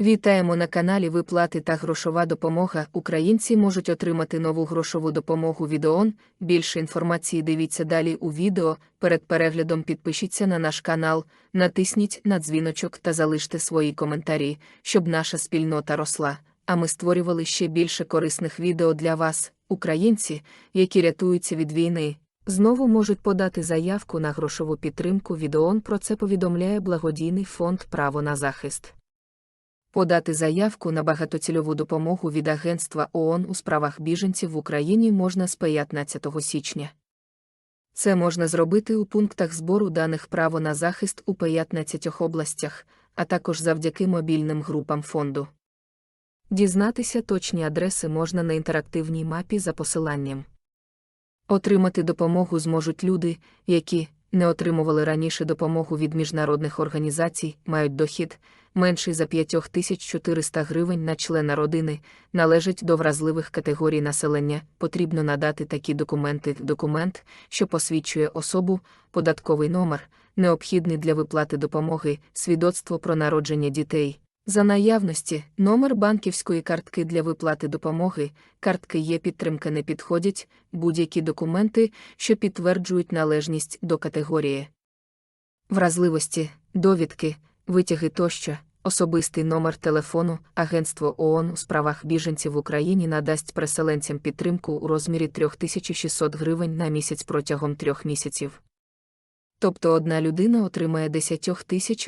Вітаємо на каналі Виплати та грошова допомога. Українці можуть отримати нову грошову допомогу від ООН. Більше інформації дивіться далі у відео. Перед переглядом підпишіться на наш канал, натисніть на дзвіночок та залиште свої коментарі, щоб наша спільнота росла. А ми створювали ще більше корисних відео для вас, українці, які рятуються від війни. Знову можуть подати заявку на грошову підтримку від ООН. Про це повідомляє благодійний фонд Право на захист. Подати заявку на багатоцільову допомогу від Агентства ООН у справах біженців в Україні можна з 15 січня. Це можна зробити у пунктах збору даних право на захист у 15 областях, а також завдяки мобільним групам фонду. Дізнатися точні адреси можна на інтерактивній мапі за посиланням. Отримати допомогу зможуть люди, які не отримували раніше допомогу від міжнародних організацій, мають дохід, менший за 5400 гривень на члена родини, належать до вразливих категорій населення, потрібно надати такі документи. Документ, що посвідчує особу, податковий номер, необхідний для виплати допомоги, свідоцтво про народження дітей. За наявності, номер банківської картки для виплати допомоги, картки є підтримка не підходять, будь-які документи, що підтверджують належність до категорії. Вразливості, довідки, витяги тощо, особистий номер телефону, Агентство ООН у справах біженців в Україні надасть переселенцям підтримку у розмірі 3600 гривень на місяць протягом трьох місяців. Тобто одна людина отримає 10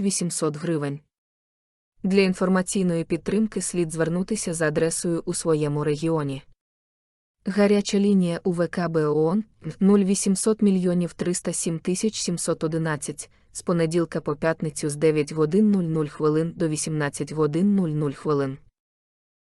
800 гривень. Для інформаційної підтримки слід звернутися за адресою у своєму регіоні. Гаряча лінія УВКБ ООН 0800 мільйонів 307 тисяч 711 з понеділка по п'ятницю з 9 годин 00 хвилин до 18 годин 00 хвилин.